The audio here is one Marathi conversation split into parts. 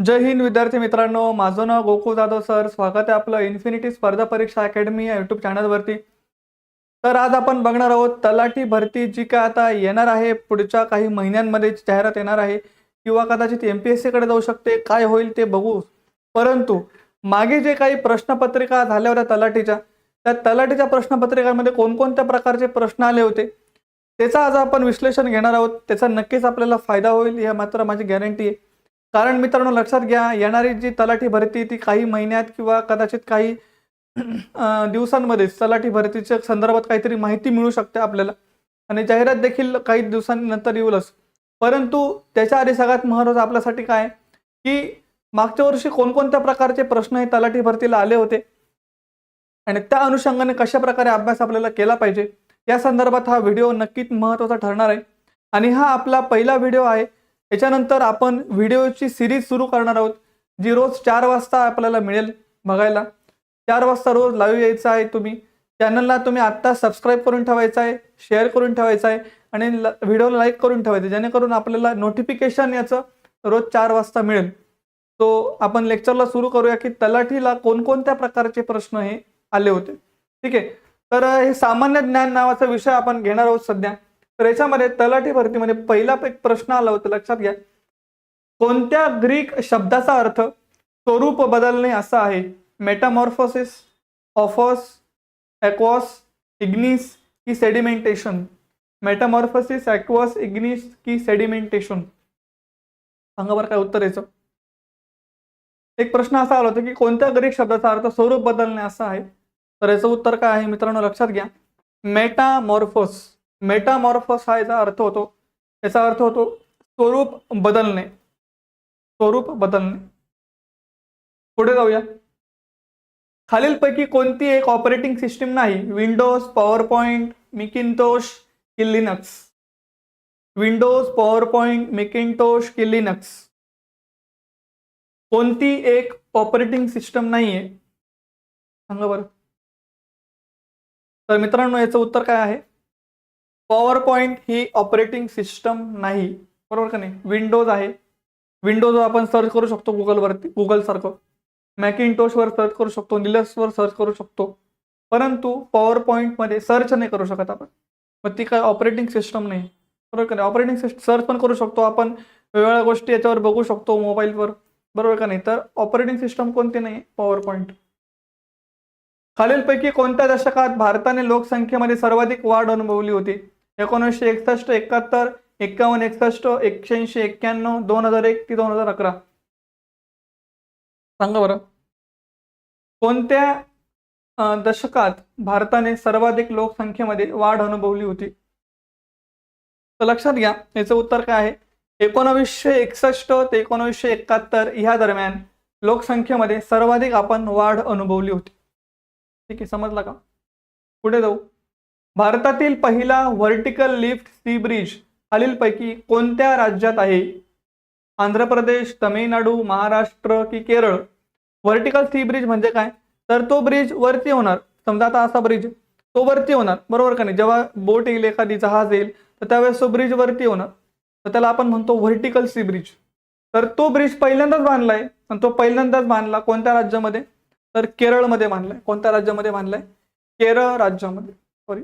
जय हिंद विद्यार्थी मित्रांनो. माझं नाव गोकुळ जाधव सर. स्वागत आहे आपलं इन्फिनिटी स्पर्धा परीक्षा अकॅडमी या युट्यूब चॅनलवरती तर आज आपण बघणार आहोत तलाठी भरती जी काय आता येणार आहे पुढच्या काही महिन्यांमध्ये जाहिरात येणार आहे किंवा कदाचित एम पी एस सीकडे जाऊ शकते काय होईल ते बघू. परंतु मागे जे काही प्रश्नपत्रिका झाल्या होत्या तलाठीच्या त्या तलाठीच्या प्रश्नपत्रिकांमध्ये कोणकोणत्या प्रकारचे प्रश्न आले होते त्याचं आज आपण विश्लेषण घेणार आहोत. त्याचा नक्कीच आपल्याला फायदा होईल हे मात्र माझी गॅरंटी आहे. कारण मित्रांनो लक्षात घ्या येणारी जी तलाठी भरती ती काही महिन्यात किंवा कदाचित काही दिवसांमध्येच दिवसांमध्ये तलाठी भरतीच्या संदर्भात काहीतरी माहिती मिळू शकते आपल्याला. आणि जाहिरात देखील काही दिवसांनंतर येऊलच. परंतु त्याच्या आधी सगळ्यात महत्त्वाचं आपल्यासाठी काय? की मागच्या वर्षी कोणकोणत्या प्रकारचे प्रश्न हे तलाठी भरतीला आले होते? आणि त्या अनुषंगाने कशा प्रकारे अभ्यास आपल्याला केला पाहिजे? या संदर्भात हा व्हिडिओ नक्कीच महत्त्वाचा ठरणार आहे. आणि हा आपला पहिला व्हिडिओ आहे. याच्यानंतर आपण व्हिडिओची सिरीज सुरू करणार आहोत जी रोज चार वाजता आपल्याला मिळेल बघायला. चार वाजता रोज लाईव्ह यायचं आहे तुम्ही. चॅनलला तुम्ही आत्ता सबस्क्राईब करून ठेवायचं आहे शेअर करून ठेवायचं आहे आणि ल- व्हिडिओला लाईक करून ठेवायचं जेणेकरून आपल्याला नोटिफिकेशन याचं रोज चार वाजता मिळेल. तो आपण लेक्चरला सुरू करूया की तलाठीला कोणकोणत्या प्रकारचे प्रश्न हे आले होते. ठीक आहे? तर हे सामान्य ज्ञान नावाचा विषय आपण घेणार आहोत सध्या. तर याच्यामध्ये तलाठी भरतीमध्ये म्हणजे पहिला एक प्रश्न आला होता लक्षात घ्या. कोणत्या ग्रीक शब्दाचा अर्थ स्वरूप बदलणे असा आहे? मेटामॉर्फोसिस ऑफॉस ॲक्वॉस इग्निस की सेडिमेंटेशन? मेटामॉर्फोसिस ॲक्वॉस इग्निस की सेडिमेंटेशन? सांगा बरं काय उत्तर याचं. एक प्रश्न असा आला होता की कोणत्या ग्रीक शब्दाचा अर्थ स्वरूप बदलणे असा आहे? तर याचं उत्तर काय आहे मित्रांनो लक्षात घ्या. मेटामॉर्फोस. मेटामॉर्फोस हा याचा अर्थ होतो. याचा अर्थ होतो स्वरूप बदलणे. स्वरूप बदलणे. पुढे जाऊया. खालीलपैकी कोणती एक ऑपरेटिंग सिस्टीम नाही? विंडोज पॉवर पॉईंट मिकिनतोश की Linux Windows power point Macintosh की लिनक्स कोणती एक ऑपरेटिंग सिस्टम नाही आहे सांगा बरं. तर मित्रांनो याचं उत्तर काय आहे? पॉवर पॉईंट ही ऑपरेटिंग सिस्टम नाही. बरोबर का नाही? विंडोज आहे. विंडोज आपण सर्च करू शकतो गुगलवरती गुगलसारखं. मॅकिनटोशवर सर्च करू शकतो निलसवर सर्च करू शकतो. परंतु पॉवर पॉईंटमध्ये सर्च नाही करू शकत आपण. मग ती काय ऑपरेटिंग सिस्टम नाही. बरोबर का नाही? ऑपरेटिंग सिस्टम सर्च पण करू शकतो आपण. वेगवेगळ्या गोष्टी याच्यावर बघू शकतो मोबाईलवर. बरोबर का नाही? तर ऑपरेटिंग सिस्टम कोणती नाही? पॉवर पॉईंट खालीलपैकी कोणत्या दशकात भारताने लोकसंख्येमध्ये सर्वाधिक वाढ अनुभवली होती? एकोणीसशे एकसष्ट एकाहत्तर एक्कावन्न एकसष्ट एकशेऐंशी एक्क्याण्णव दोन हजार एक ते दोन हजार अकरा. सांगा बरं. कोणत्या दशकात भारताने सर्वाधिक लोकसंख्येमध्ये वाढ अनुभवली होती? तर लक्षात घ्या याचं उत्तर काय आहे? एकोणावीसशे एकसष्ट ते एकोणावीसशे एकाहत्तर ह्या दरम्यान लोकसंख्येमध्ये सर्वाधिक आपण वाढ अनुभवली होती. ठीक आहे समजला का? पुढे जाऊ. भारतातील पहिला व्हर्टिकल लिफ्ट सी ब्रिज खालीलपैकी कोणत्या राज्यात आहे? आंध्र प्रदेश तमिळनाडू महाराष्ट्र की केरळ? व्हर्टिकल सी ब्रिज म्हणजे काय? तर तो ब्रिज वरती होणार. समजा आता असा ब्रिज तो वरती होणार. बरोबर का नाही? जेव्हा बोट येईल एखादी जहाज येईल तर त्यावेळेस तो ब्रिज वरती होणार. तर त्याला आपण म्हणतो व्हर्टिकल सी ब्रिज तर तो ब्रिज पहिल्यांदाच बांधलाय. आणि तो पहिल्यांदाच बांधला कोणत्या राज्यामध्ये? तर केरळमध्ये बांधलाय. कोणत्या राज्यामध्ये बांधलाय? केरळ राज्यामध्ये. सॉरी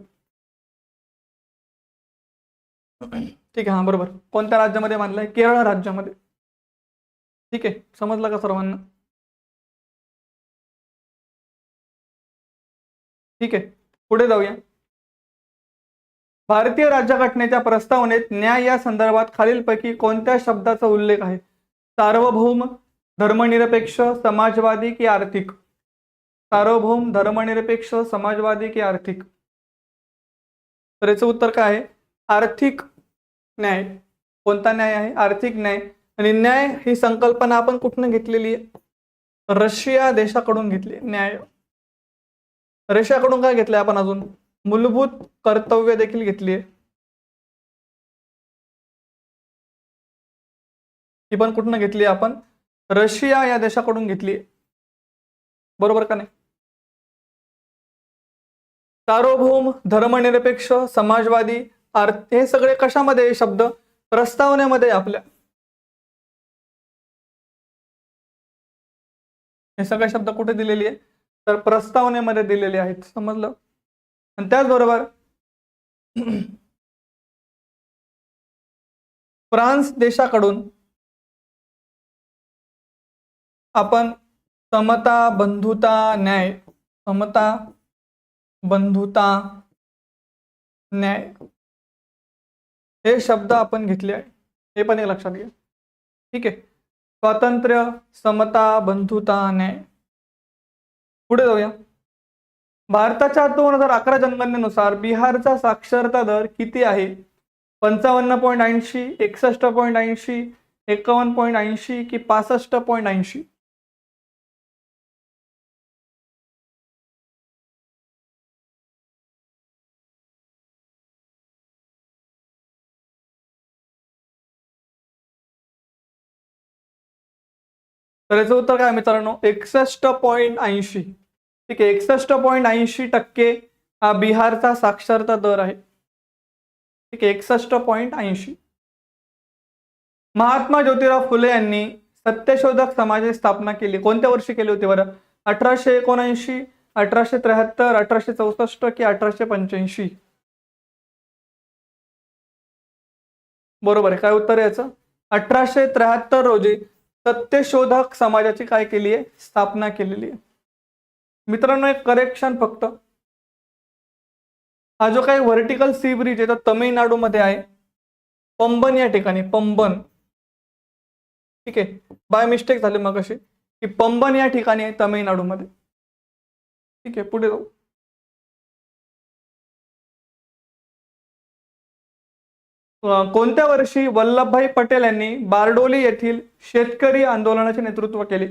ठीक आहे हा बरोबर. कोणत्या राज्यामध्ये बांधलाय? केरळ राज्यामध्ये. ठीक आहे समजलं का सर्वांना? ठीक आहे पुढे जाऊया. भारतीय राज्यघटनेच्या प्रस्तावनेत न्याय या संदर्भात खालीलपैकी कोणत्या शब्दाचा उल्लेख आहे? सार्वभौम धर्मनिरपेक्ष समाजवादी की आर्थिक? सार्वभौम धर्मनिरपेक्ष समाजवादी की आर्थिक? तर याचं उत्तर काय आहे? आर्थिक न्याय. कोणता न्याय आहे? आर्थिक न्याय. आणि न्याय ही संकल्पना आपण कुठनं घेतलेली आहे? रशिया देशाकडून घेतली. न्याय. रशियाकडून काय घेतलंय आपण अजून? मूलभूत कर्तव्य देखील घेतली आहे. ही पण कुठनं घेतली आपण? रशिया या देशाकडून घेतली आहे. बरोबर का नाही? सार्वभौम धर्मनिरपेक्ष समाजवादी अर्थ हे सगळे कशामध्ये शब्द? प्रस्तावनेमध्ये आपल्या. हे सगळे शब्द कुठे दिलेली आहे तर प्रस्तावनेमध्ये दिलेले आहेत. समजलं? आणि त्याचबरोबर फ्रान्स देशाकडून आपण समता बंधुता न्याय समता बंधुता न्याय हे शब्द आपण घेतले आहे. हे पण एक लक्षात घ्या. ठीक आहे. स्वातंत्र्य समता बंधुता न्याय पुढे जाऊया. भारताच्या दोन हजार अकरा जनगणनेनुसार बिहारचा साक्षरता दर किती आहे? पंचावन्न पॉईंट ऐंशी एकसष्ट पॉईंट ऐंशी एकावन्न पॉईंट ऐंशी की पासष्ट पॉईंट ऐंशी? तर याचं उत्तर काय मित्रांनो? एकसष्ट पॉईंट ऐंशी. ठीक आहे एकसष्ट पॉईंट ऐंशी टक्के हा बिहारचा साक्षरता दर आहे. ठीक आहे एकसष्ट पॉईंट ऐंशी. महात्मा ज्योतिराव फुले यांनी सत्यशोधक समाजाची स्थापना केली. कोणत्या वर्षी केली होती बरं? अठराशे एकोणऐंशी अठराशे त्र्याहत्तर अठराशे चौसष्ट की अठराशे पंच्याऐंशी? बरोबर आहे. काय उत्तर आहे याचं? अठराशे त्र्याहत्तर रोजी सत्यशोधक समाजाची काय केली आहे? स्थापना केलेली आहे. मित्रांनो एक करेक्शन फक्त. हा जो काही व्हर्टिकल सी ब्रिज आहे तो तमिळनाडूमध्ये आहे. पंबन या ठिकाणी पंबन. ठीक आहे. बाय मिस्टेक झाले मग अशी की पंबन या ठिकाणी आहे तमिळनाडूमध्ये. ठीक आहे पुढे जाऊ. कोणत्या वर्षी वल्लभभाई पटेल यांनी बारडोली येथील शेतकरी आंदोलनाचे नेतृत्व केले?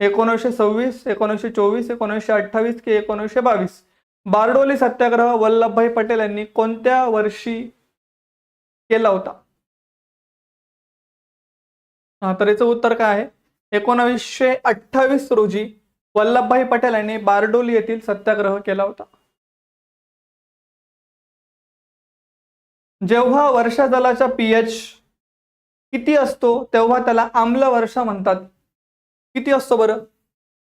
एकोणीसशे सव्वीस एकोणीसशे चोवीस एकोणीसशे अठ्ठावीस की एकोणीसशे बावीस? बारडोली सत्याग्रह वल्लभभाई पटेल यांनी कोणत्या वर्षी केला होता? हा तर याचं उत्तर काय आहे? एकोणावीसशे अठ्ठावीस रोजी वल्लभभाई पटेल यांनी बारडोली येथील सत्याग्रह केला होता. जेव्हा वर्षा जलाचा पीएच किती असतो तेव्हा त्याला आम्ल वर्षा म्हणतात. किती असतो बरं?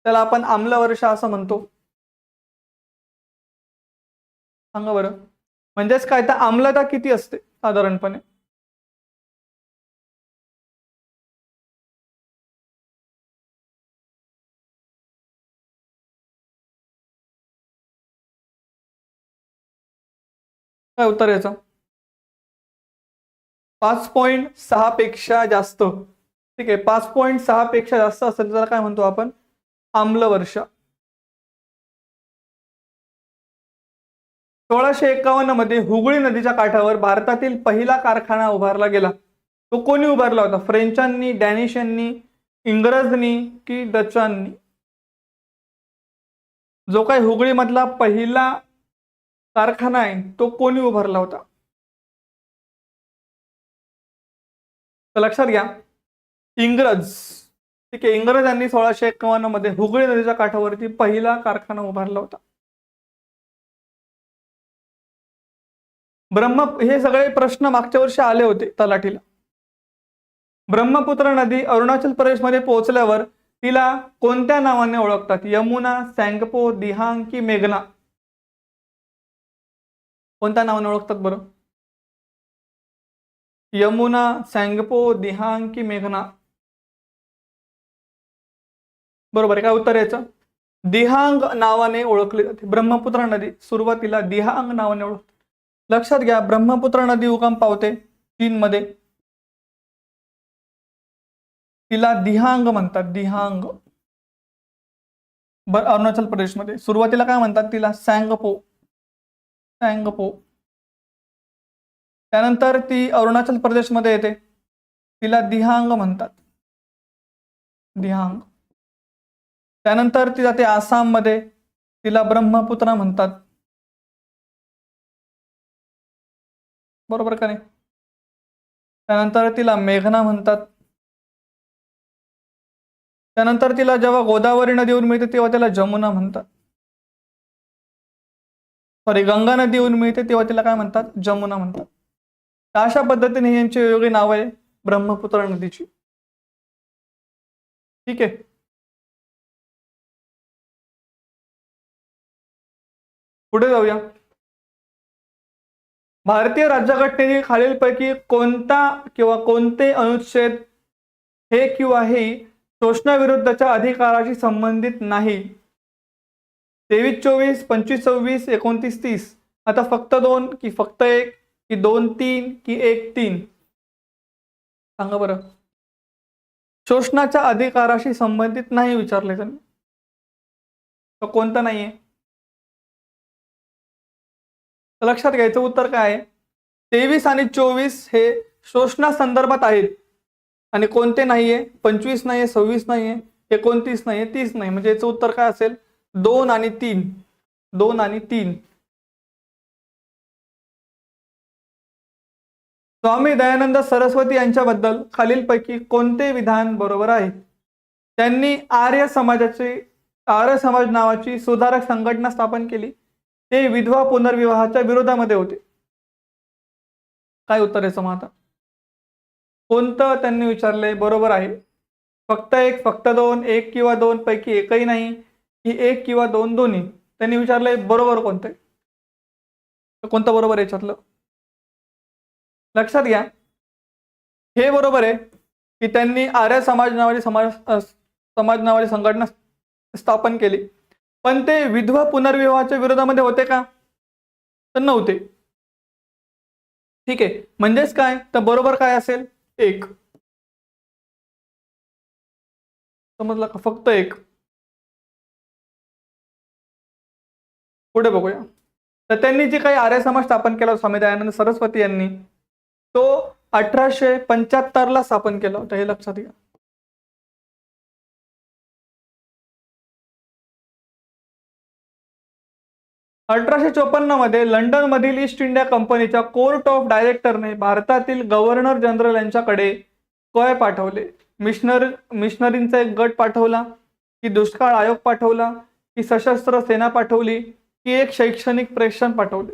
त्याला आपण आम्ल वर्षा असं म्हणतो. सांगा बरं. म्हणजेच काय? तर आम्लता किती असते साधारणपणे? काय उत्तर याचं? पाच पॉईंट सहा पेक्षा जास्त. ठीक आहे पाच पॉईंट सहा पेक्षा जास्त असेल तर त्याला काय म्हणतो आपण? आम्ल वर्ष सोळाशे एकावन्नमध्ये हुगळी नदीच्या काठावर भारतातील पहिला कारखाना उभारला गेला. तो कोणी उभारला होता? फ्रेंचांनी डॅनिशांनी इंग्रजनी की डचांनी जो काही हुगळीमधला पहिला कारखाना आहे तो कोणी उभारला होता? तर लक्षात घ्या. इंग्रज ठीक आहे इंग्रजांनी सोळाशे एकावन्नमध्ये हुगळी नदीच्या काठावरती पहिला कारखाना उभारला होता. ब्रह्म हे सगळे प्रश्न मागच्या वर्षी आले होते तलाठीला. ब्रह्मपुत्र नदी अरुणाचल प्रदेशमध्ये पोहोचल्यावर तिला कोणत्या नावाने ओळखतात? यमुना सॅंगपो दिहांग की मेघना. कोणत्या नावाने ओळखतात बरं? यमुना सॅंगपो दिहांग की मेघना. बरोबर आहे काय उत्तर याचं? दिहांग नावाने ओळखली जाते. ब्रह्मपुत्र नदी सुरुवातीला दिहांग नावाने ओळखते लक्षात घ्या ब्रह्मपुत्र नदी उगम पावते चीनमध्ये. तिला दिहांग म्हणतात दिहांग. बर अरुणाचल प्रदेशमध्ये. सुरुवातीला काय म्हणतात तिला? सॅंगपो. सॅंगपो. त्यानंतर ती अरुणाचल प्रदेशमध्ये येते. तिला दिहांग म्हणतात. दिहांग. त्यानंतर ती जाते आसाममध्ये. तिला ब्रह्मपुत्रा म्हणतात. बरोबर का नाही? त्यानंतर तिला मेघना म्हणतात. त्यानंतर तिला जेव्हा गोदावरी नदीवरून मिळते तेव्हा त्याला जमुना म्हणतात. सॉरी गंगा नदी येऊन मिळते तेव्हा तिला काय म्हणतात? जमुना म्हणतात. अशा पद्धतीने यांची वेगवेगळी नाव आहे ब्रह्मपुत्र नदीची. ठीक आहे? पुढे जाऊया. भारतीय राज्यघटनेतील खालीलपैकी कोणता किंवा कोणते अनुच्छेद हे किंवा हे शोषणाविरुद्धच्या अधिकाराशी संबंधित नाही? तेवीस चोवीस पंचवीस सव्वीस एकोणतीस तीस. आता फक्त दोन की फक्त एक? की दोन तीन की एक तीन. सांगा बरं. शोषणाच्या अधिकाराशी संबंधित नाही विचारले त्यांनी. तर कोणतं नाहीये. लक्षात घ्यायचं उत्तर काय आहे? तेवीस आणि चोवीस हे शोषणा संदर्भात आहेत. आणि कोणते नाहीये? पंचवीस नाहीये सव्वीस नाहीये एकोणतीस नाहीये तीस नाही म्हणजे याचं उत्तर काय असेल? दोन आणि तीन. दोन आणि तीन. स्वामी दयानंद सरस्वती यांच्याबद्दल खालीलपैकी कोणते विधान बरोबर आहे? त्यांनी आर्य समाजाची आर्य समाज नावाची सुधारक संघटना स्थापन केली. ते विधवा पुनर्विवाहाच्या विरोधामध्ये होते. काय उत्तर आहे मग आता? कोणतं त्यांनी विचारलंय बरोबर आहे. फक्त एक फक्त दोन एक किंवा दोन पैकी एकही नाही की एक किंवा दोन दोन्ही. त्यांनी विचारलंय बरोबर कोणतं? आहे? कोणतं बरोबर याच्यातलं? लक्षात घ्या. हे बरोबर आहे की त्यांनी आर्य समाज नावाची समाज समाज नावाची संघटना स्थापन केली. पण ते विधवा पुनर्विवाहाच्या विरोधामध्ये होते का? तर नव्हते. ठीक आहे. म्हणजेच काय? तर बरोबर काय असेल? एक. समजलं का? फक्त एक. पुढे बघूया. तर त्यांनी जे काही आर्य समाज स्थापन केला स्वामी दयानंद सरस्वती यांनी तो अठराशे पंच्याहत्तर ला स्थापन केला होता हे लक्षात घ्या. अठराशे चोपन्नमध्ये लंडन मधील ईस्ट इंडिया कंपनीच्या कोर्ट ऑफ डायरेक्टरने भारतातील गव्हर्नर जनरल यांच्याकडे कय पाठवले. मिशनर मिशनरींचा एक गट पाठवला की दुष्काळ आयोग पाठवला की सशस्त्र सेना पाठवली की एक शैक्षणिक प्रेषण पाठवले.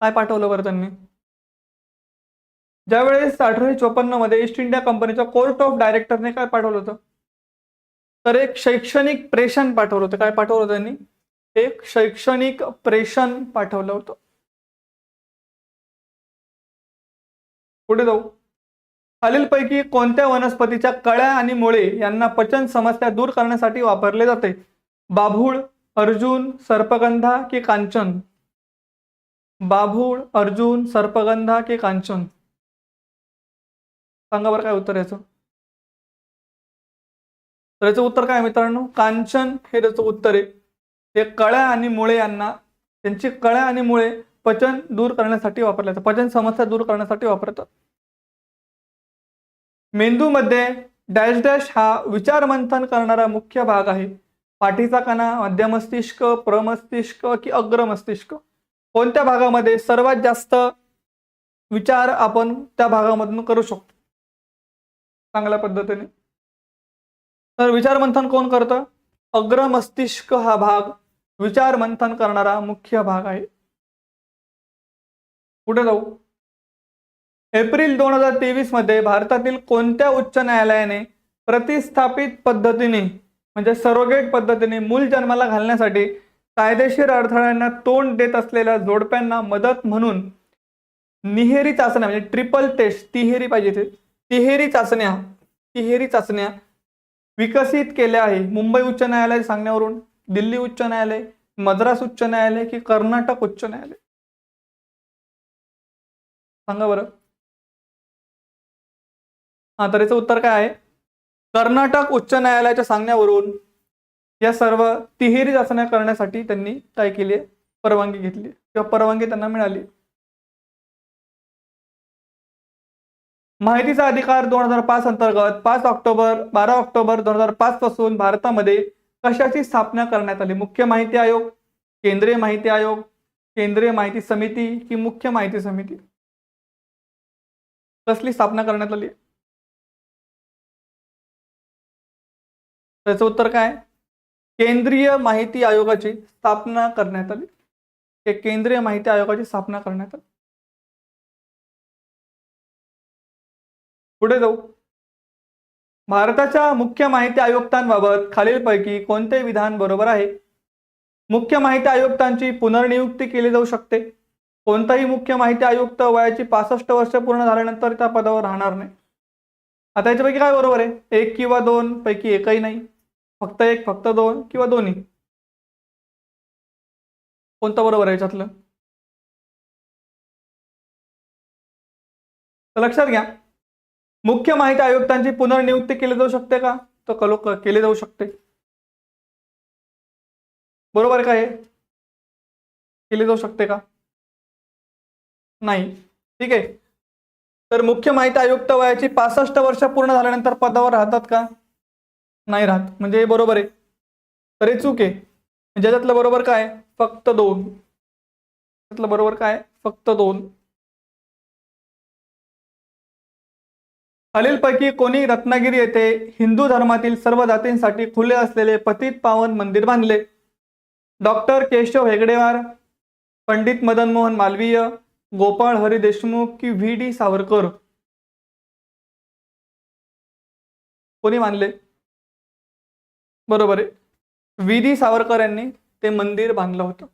काय पाठवलं बरं त्यांनी? ज्यावेळेस अठराशे चोपन्नमध्ये ईस्ट इंडिया कंपनीच्या कोर्ट ऑफ डायरेक्टरने काय पाठवलं होतं? तर एक शैक्षणिक प्रेषण पाठवलं होतं. काय पाठवलं होतं त्यांनी? एक शैक्षणिक प्रेषण पाठवलं होतं. पुढे जाऊ. खालीलपैकी कोणत्या वनस्पतीच्या कळ्या आणि मुळे यांना पचन समस्या दूर करण्यासाठी वापरले जाते? बाभूळ अर्जुन सर्पगंधा की कांचन? बाभूळ अर्जुन सर्पगंधा की कांचन? सांगा बरं काय उत्तर याचं? तर याचं उत्तर काय मित्रांनो? कांचन हे त्याचं उत्तर आहे. ते कळ्या आणि मुळे यांना त्यांची कळ्या आणि मुळे पचन दूर करण्यासाठी वापरले जातात. पचन समस्या दूर करण्यासाठी वापरतात. मेंदूमध्ये डॅश डॅश हा विचार मंथन करणारा मुख्य भाग आहे. पाठीचा कणा मध्यमस्तिष्क प्रमस्तिष्क की अग्र मस्तिष्क कोणत्या भागामध्ये सर्वात जास्त विचार आपण त्या भागामधून करू शकतो? चांगल्या पद्धतीने. तर विचार मंथन कोण करतं? अग्र मस्तिष्क हा भाग विचार मंथन करणारा मुख्य भाग आहे. कुठे जाऊ? एप्रिल दोन हजार तेवीसमध्ये भारतातील कोणत्या उच्च न्यायालयाने प्रतिस्थापित पद्धतीने म्हणजे सरोगेट पद्धतीने मूल जन्माला घालण्यासाठी कायदेशीर अडथळ्यांना तोंड देत असलेल्या जोडप्यांना मदत म्हणून निहेरी चाचण्या म्हणजे ट्रिपल टेस्ट तिहेरी पाहिजे ते. तिहेरी चाचण्या तिहेरी चाचण्या विकसित केल्या आहे. मुंबई उच्च न्यायालय सांगण्यावरून दिल्ली उच्च न्यायालय मद्रास उच्च न्यायालय की कर्नाटक उच्च न्यायालय? सांगा बरं. हा तर याचं उत्तर काय आहे? कर्नाटक उच्च न्यायालयाच्या सांगण्यावरून या सर्व तिहेरी चाचण्या करण्यासाठी त्यांनी काय केली आहे? परवानगी घेतली किंवा परवानगी त्यांना मिळाली माहितीचा अधिकार दोन हजार पाच अंतर्गत पाच ऑक्टोबर बारा ऑक्टोबर दोन हजार पाच पासून भारतामध्ये कशाची स्थापना करण्यात आली? मुख्य माहिती आयोग केंद्रीय माहिती आयोग केंद्रीय माहिती समिती की मुख्य माहिती समिती? कसली स्थापना करण्यात आली? त्याचं उत्तर काय? केंद्रीय माहिती आयोगाची स्थापना करण्यात आली. केंद्रीय माहिती आयोगाची स्थापना करण्यात आली. पुढे जाऊ. भारताच्या मुख्य माहिती आयुक्तांबाबत खालीलपैकी कोणते विधान बरोबर आहे? मुख्य माहिती आयुक्तांची पुनर्नियुक्ती केली जाऊ शकते. कोणताही मुख्य माहिती आयुक्त वयाची पासष्ट वर्ष पूर्ण झाल्यानंतर त्या पदावर राहणार नाही. आता याच्यापैकी काय बरोबर आहे? एक किंवा दोन पैकी एकही नाही. फक्त एक फक्त दोन किंवा दोन्ही. कोणतं बरोबर आहे याच्यातलं? लक्षात घ्या. मुख्य माहिती आयुक्तांची पुनर्नियुक्ती केली जाऊ शकते का? तर कलो केली जाऊ शकते. बरोबर का हे? केली जाऊ शकते का? नाही. ठीक आहे. तर मुख्य माहिती आयुक्त वयाची पासष्ट वर्ष पूर्ण झाल्यानंतर पदावर राहतात का? नाही राहत. म्हणजे हे बरोबर आहे. तर हे चूक आहे. ज्याच्यातलं बरोबर काय? फक्त दोन. त्यातलं बरोबर काय? फक्त दोन. खालीलपैकी कोणी रत्नागिरी येथे हिंदू धर्मातील सर्व जातींसाठी खुले असलेले पतित पावन मंदिर बांधले. डॉक्टर केशव हेगडेवार पंडित मदन मोहन मालवीय गोपाळ हरी देशमुख की व्ही. डी. सावरकर. कोणी मानले बरोबर आहे. व्ही. डी. सावरकर यांनी ते मंदिर बांधलं होतं.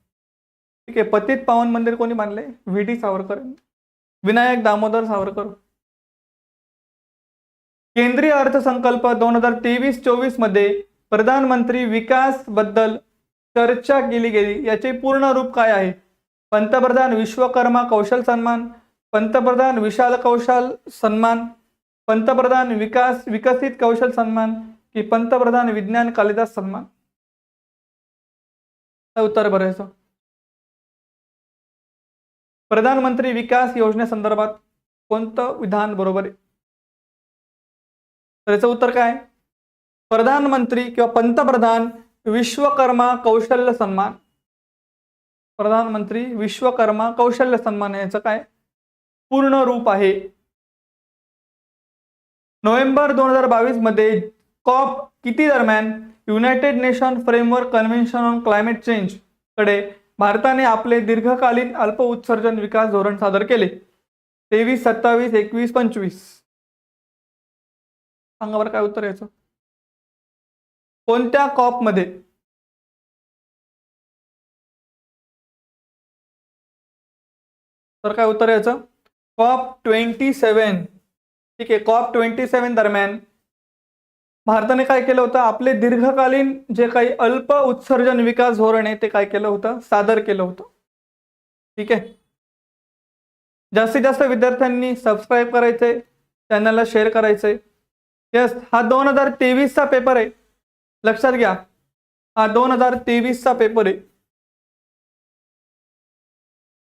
ठीक आहे पतित पावन मंदिर कोणी बांधले? व्ही. डी. सावरकर यांनी. विनायक दामोदर सावरकर. केंद्रीय अर्थसंकल्प दोन हजार तेवीस चोवीसमध्ये प्रधानमंत्री विकासबद्दल चर्चा केली गेली. याचे पूर्ण रूप काय आहे? पंतप्रधान विश्वकर्मा कौशल सन्मान पंतप्रधान विशाल कौशल सन्मान पंतप्रधान विकास विकसित कौशल सन्मान की पंतप्रधान विज्ञान कालिदास सन्मान? उत्तर बरं प्रधानमंत्री विकास योजनेसंदर्भात कोणतं विधान बरोबर आहे? तर याचं उत्तर काय? प्रधानमंत्री किंवा पंतप्रधान विश्वकर्मा कौशल्य सन्मान. प्रधानमंत्री विश्वकर्मा कौशल्य सन्मान याचं काय? पूर्ण रूप आहे. नोव्हेंबर दोन हजार बावीसमध्ये कॉप किती दरम्यान United Nation framework convention on climate चेंजकडे भारताने आपले दीर्घकालीन अल्प उत्सर्जन विकास धोरण सादर केले. तेवीस सत्तावीस एकवीस पंचवीस. सांगा बरं काय उत्तर यायचं? कोणत्या कॉपमध्ये तर काय उत्तर यायचं? कॉप ट्वेंटी सेवन ठीक आहे कॉप ट्वेंटी सेवन दरम्यान भारताने काय केलं होतं? आपले दीर्घकालीन जे काही अल्प उत्सर्जन विकास धोरण आहे ते काय केलं होतं? सादर केलं होतं. ठीक आहे? जास्तीत जास्त विद्यार्थ्यांनी सबस्क्राईब करायचंय चॅनलला शेअर करायचंय. यस हा दोन हजार तेवीसचा पेपर आहे. लक्षात घ्या. हा दोन हजार तेवीसचा पेपर आहे.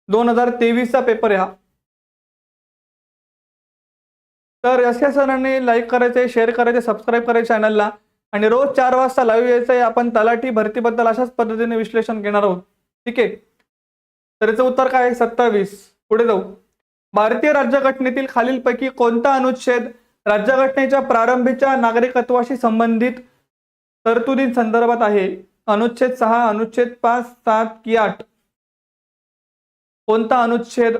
दोन हजार तेवीसचा पेपर आहे हा. तर यश सरांनी लाईक करायचे शेअर करायचे सबस्क्राईब करायचे चॅनलला आणि रोज चार वाजता लाईव्ह यायचं आहे आपण तलाठी भरतीबद्दल अशाच पद्धतीने विश्लेषण घेणार आहोत. ठीक आहे? तर याचं उत्तर काय आहे? सत्तावीस. पुढे जाऊ. भारतीय राज्यघटनेतील खालीलपैकी कोणता अनुच्छेद राज्यघटनेच्या प्रारंभीच्या नागरिकत्वाशी संबंधित तरतुदी संदर्भात आहे. अनुच्छेद सहा अनुच्छेद पाच सात कि आठ. कोणता अनुच्छेद?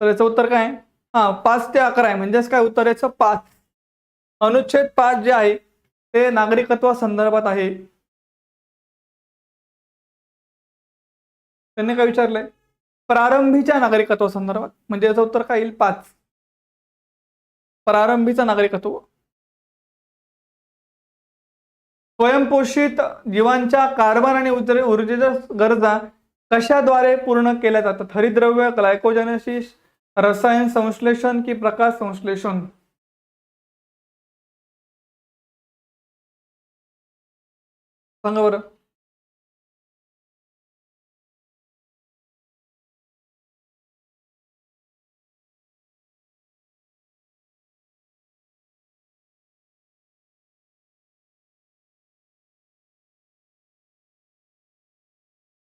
तर याचं उत्तर काय? हा पाच ते अकरा आहे. म्हणजेच काय उत्तर? याचं पाच. अनुच्छेद पाच जे आहे ते नागरिकत्वा संदर्भात आहे. त्यांनी काय विचारलंय? प्रारंभीच्या नागरिकत्वा संदर्भात. म्हणजे याचं उत्तर काय येईल? पाच. प्रारंभीचं नागरिकत्व. स्वयंपोषित जीवांच्या कार्बन आणि ऊर्जेच्या गरजा कशाद्वारे पूर्ण केल्या जातात? हरिद्रव्य ग्लायकोजनेसिस रसायन संश्लेषण की प्रकाश संश्लेषण? सांगा बरं.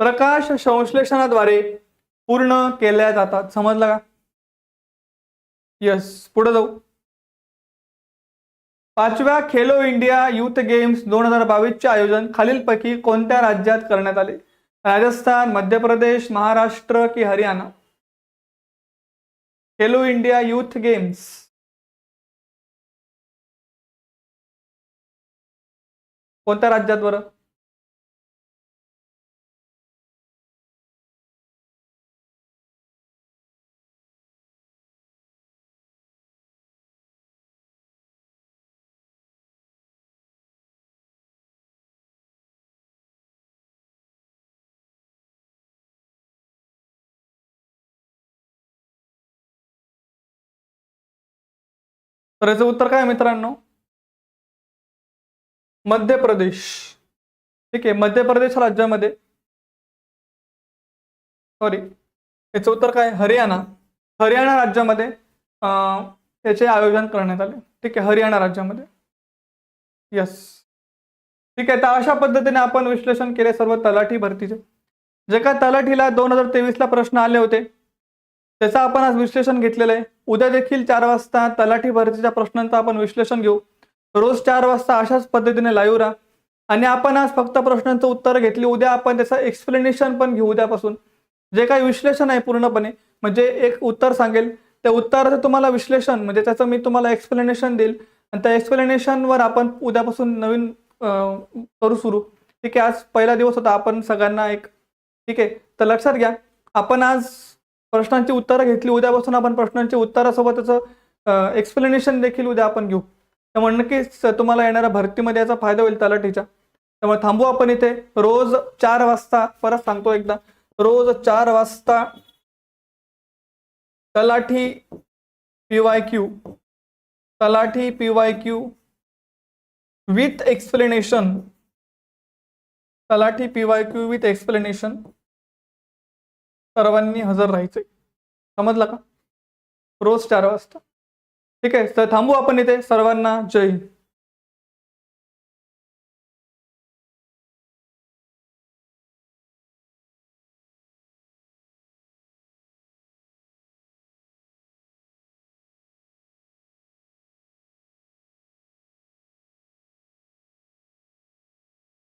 प्रकाश संश्लेषणाद्वारे पूर्ण केल्या जातात. समजलं का? यस पुढे जाऊ. पाचव्या खेलो इंडिया युथ गेम्स दोन हजार बावीसचे आयोजन खालीलपैकी कोणत्या राज्यात करण्यात आले? राजस्थान मध्य प्रदेश महाराष्ट्र की Haryana? Khelo India youth games. कोणत्या राज्यात बरं? तर याचं उत्तर काय मित्रांनो? मध्य प्रदेश. ठीक आहे मध्य प्रदेश राज्यामध्ये. सॉरी याचं उत्तर काय? हरियाणा. हरियाणा राज्यामध्ये याचे आयोजन करण्यात आले. ठीक आहे हरियाणा राज्यामध्ये. यस ठीक आहे तर अशा पद्धतीने आपण विश्लेषण केले सर्व तलाठी भरतीचे. जे का तलाठीला दोन हजार तेवीसला प्रश्न आले होते. त्याचं आपण आज विश्लेषण घेतलेलं आहे. उद्या देखील चार वाजता तलाठी भरतीच्या प्रश्नांचं आपण विश्लेषण घेऊ. रोज चार वाजता अशाच पद्धतीने लाईव्ह राहा. आणि आपण आज फक्त प्रश्नांचं उत्तर घेतली उद्या आपण त्याचं एक्सप्लेनेशन पण घेऊ उद्यापासून. जे काही विश्लेषण आहे पूर्णपणे म्हणजे एक उत्तर सांगेल. त्या उत्तराचं तुम्हाला विश्लेषण म्हणजे त्याचं मी तुम्हाला एक्सप्लेनेशन देईल. आणि त्या एक्सप्लेनेशनवर आपण उद्यापासून नवीन करू सुरू. ठीक आहे आज पहिला दिवस होता आपण सगळ्यांना एक ठीक आहे तर लक्षात घ्या. आपण आज प्रश्नांची उत्तरं घेतली उद्यापासून आपण प्रश्नांची उत्तरासोबतच एक्सप्लेनेशन देखील उद्या आपण घेऊ. त्यामुळे नक्कीच तुम्हाला येणाऱ्या भरतीमध्ये याचा फायदा होईल तलाठीच्या त्यामुळे थांबू आपण इथे. रोज चार वाजता परत सांगतो एकदा. रोज चार वाजता तलाठी पी वाय क्यू. तलाठी P Y Q with explanation तलाठी P Y Q with explanation सर्वांनी हजर राहायचंय. समजलं का? रोज चार वाजता. ठीक आहे तर थांबू आपण इथे. सर्वांना जय हिंद.